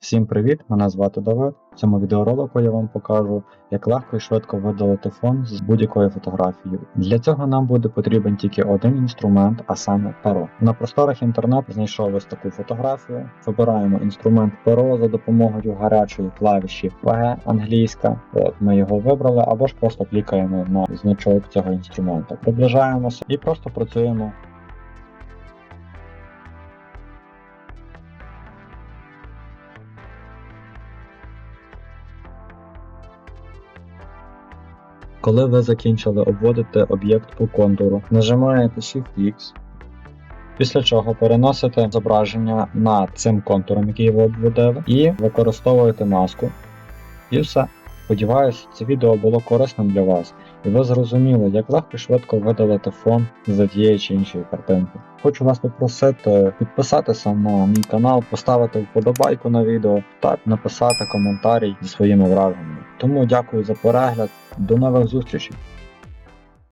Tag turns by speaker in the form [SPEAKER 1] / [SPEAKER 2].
[SPEAKER 1] Всім привіт! Мене звати Давид. В цьому відеоролику я вам покажу, як легко і швидко видалити фон з будь-якої фотографії. Для цього нам буде потрібен тільки один інструмент, а саме перо. На просторах інтернету знайшов ось таку фотографію. Вибираємо інструмент перо за допомогою гарячої клавіші PG англійська. От ми його вибрали, або ж просто клікаємо на значок цього інструмента. Приближаємося і просто працюємо Коли ви закінчили обводити об'єкт по контуру, нажимаєте Shift-X, після чого переносите зображення над цим контуром, який ви обводили, і використовуєте маску. І все. Сподіваюсь, це відео було корисним для вас, і ви зрозуміли, як легко і швидко видалити фон з тієї чи іншої картинки. Хочу вас попросити підписатися на мій канал, поставити вподобайку на відео та написати коментарі зі своїми враженнями. Тому дякую за перегляд, до нових зустрічей!